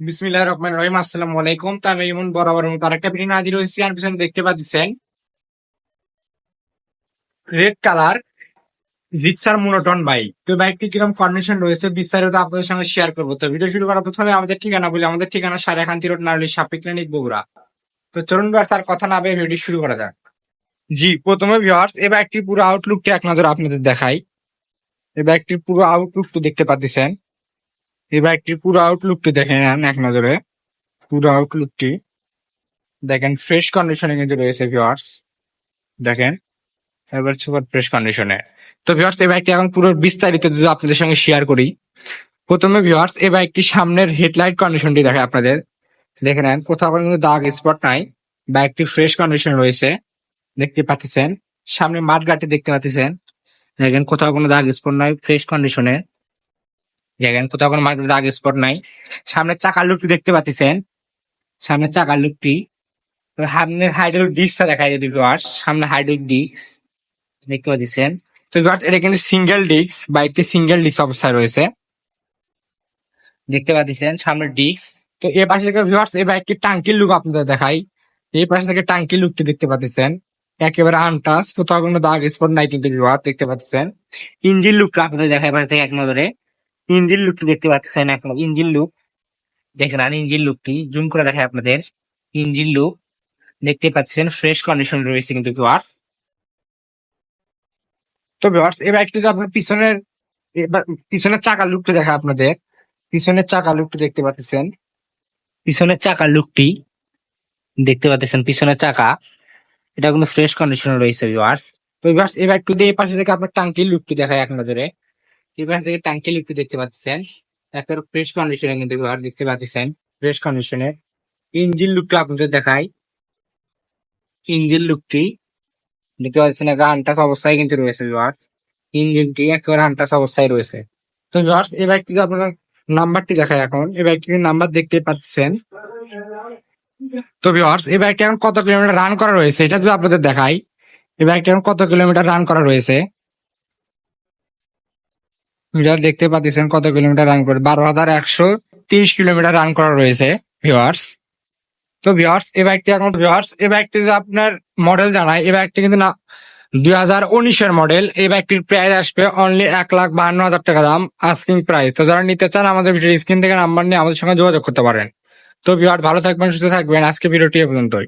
বিসমিল্লাহ রহমান রহিম, আসসালামু আলাইকুম। তো আমি এমন বরাবর মতো আরেকটা ভিডিও হাজির হয়েছি। আর পিছনে দেখতে পাচ্ছেন রেড কালার, রিক্সার মোনোটন বাইক। তো বাইকটি কীরকম কন্ডিশন রয়েছে বিস্তারিত আপনাদের সঙ্গে শেয়ার করব। তো ভিডিও শুরু করার প্রথমে আমাদের ঠিকানা বলি। আমাদের ঠিকানা সাড়ে খান্তি রোড, নারলি সাপি ক্লিনিক, বগুড়া। তো চলুন তার কথা না ভিডিও শুরু করা যাক। জি, প্রথমে ভিউয়ার্স এই বাইকটির পুরো আউটলুকটি এক নজর আপনাদের দেখাই। এই বাইকটির পুরো আউটলুকটি দেখতে পাচ্ছেন। এই বাইকটির পুরো আউটলুকটি দেখে নেন এক নজরে। পুরো আউটলুকটি দেখেন ফ্রেশ কন্ডিশনে কিন্তু রয়েছে ভিওয়ার্স দেখেন, এবার সুপার ফ্রেশ কন্ডিশনে তো ভিওয়ার্স এই বাইকটি এখন পুরো বিস্তারিত যদি আপনাদের সঙ্গে শেয়ার করি। প্রথমে ভিউয়ার্স এই বাইকটি সামনের হেডলাইট কন্ডিশনটি দেখে আপনাদের। দেখে নেন, কোথাও কোনো দাগ স্পট নাই বাইকটি ফ্রেশ কন্ডিশন রয়েছে। দেখতে পাচ্ছেন, সামনে মাঠ গাটি দেখতে পাচ্ছেন। দেখেন, কোথাও কোনো দাগ স্পট নাই ফ্রেশ কন্ডিশনে দেখেন, কোথাও কোনো মার্কেট দাগ স্পট নাই। সামনে চাকার লুকটি দেখতে পাচ্ছেন। সামনে চাকার লুকটি সামনের হাইড্রোলিক ডিস্কটা দেখা যায় ভিউয়ার্স সামনে হাইড্রোলিক ডিস্ক দেখতে পাচ্ছেন। তো ভিউয়ার্স এটা কিন্তু সিঙ্গেল ডিস্ক বাইকটি সিঙ্গেল ডিস্ক অবস্থায় রয়েছে। দেখতে পাচ্ছেন, সামনে ডিস্ক তো এই পাশে থেকে ভিউয়ার্স এই বাইকটির টাঙ্কির লুক আপনাদের দেখাই। এই পাশে থেকে টাঙ্কির লুকটি দেখতে পাচ্ছেন। একেবারে আনটাস কোথাও কোনো দাগ স্পট নাই কিন্তু ভিউয়ার দেখতে পাচ্ছেন। ইঞ্জিন লুকটা আপনাদের দেখাই পাশে থেকে এক নজরে। ইঞ্জিন লুকটি দেখতে পাচ্ছেন এখন ইঞ্জিন লুক দেখেন আর ইঞ্জিন লুকটি জুম করে দেখায় আপনাদের। ইঞ্জিন লুক দেখতে পাচ্ছেন ফ্রেশ কন্ডিশন রয়েছে কিন্তু ভিউয়ার্স তো ভিউয়ার্স এই বাইকটিতে আপনার পিছনের পিছনের চাকার লুকটি দেখা আপনাদের। পিছনের চাকা লুকটি দেখতে পাচ্ছেন। পিছনের চাকার লুকটি দেখতে পাচ্ছেন, পিছনের চাকা। এটা কিন্তু ফ্রেশ কন্ডিশনে রয়েছে ভিউয়ার্স তো ভিউয়ার্স এই বাইকটিতে এই পাশে থেকে আপনার টাঙ্কির লুকটি দেখায় নজরে পাশে থেকে ট্যাঙ্কি লুকটি দেখতে পাচ্ছেন। একেবারে ফ্রেশ কন্ডিশনে কিন্তু দেখতে পাচ্ছেন। ফ্রেশ কন্ডিশনে ইঞ্জিন লুকটা আপনাদের দেখাই। ইঞ্জিন লুকটি দেখতে পাচ্ছেন একেবারে আনটাস অবস্থায় কিন্তু রয়েছে ভিউয়ার ইঞ্জিনটি একেবারে আনটাস অবস্থায় রয়েছে। তো ভিউয়ার্স এই বাইকটিতে আপনার নাম্বারটি দেখায় এখন। এই বাইকটির নাম্বার দেখতে পাচ্ছেন। তো ভিউয়ার্স এই বাইকটি এখন কত কিলোমিটার রান করা রয়েছে, এটা যদি আপনাদের দেখাই। এই বাইকটি এখন কত কিলোমিটার রান করা রয়েছে। মিটার দেখতে পাচ্ছেন কত কিলোমিটার রান করে। বারো হাজার একশো তিরিশ কিলোমিটার রান করা রয়েছে ভিওয়ার্স তো ভিওয়ার্স এই বাইকটি এখন ভিওয়ার্স এই বাইকটি আপনার মডেল জানাই এই বাইকটি কিন্তু না, দুই হাজার উনিশের মডেল এই বাইকটির প্রাইস আসবে অনলি এক লাখ বাহান্ন হাজার টাকা দাম আস্কিং প্রাইস তো যারা নিতে চান আমাদের ভিডিও স্ক্রিন থেকে নাম্বার নিয়ে আমাদের সঙ্গে যোগাযোগ করতে পারেন। তো ভিওয়ার ভালো থাকবেন, সুস্থ থাকবেন। আজকে ভিডিওটি এ পর্যন্তই।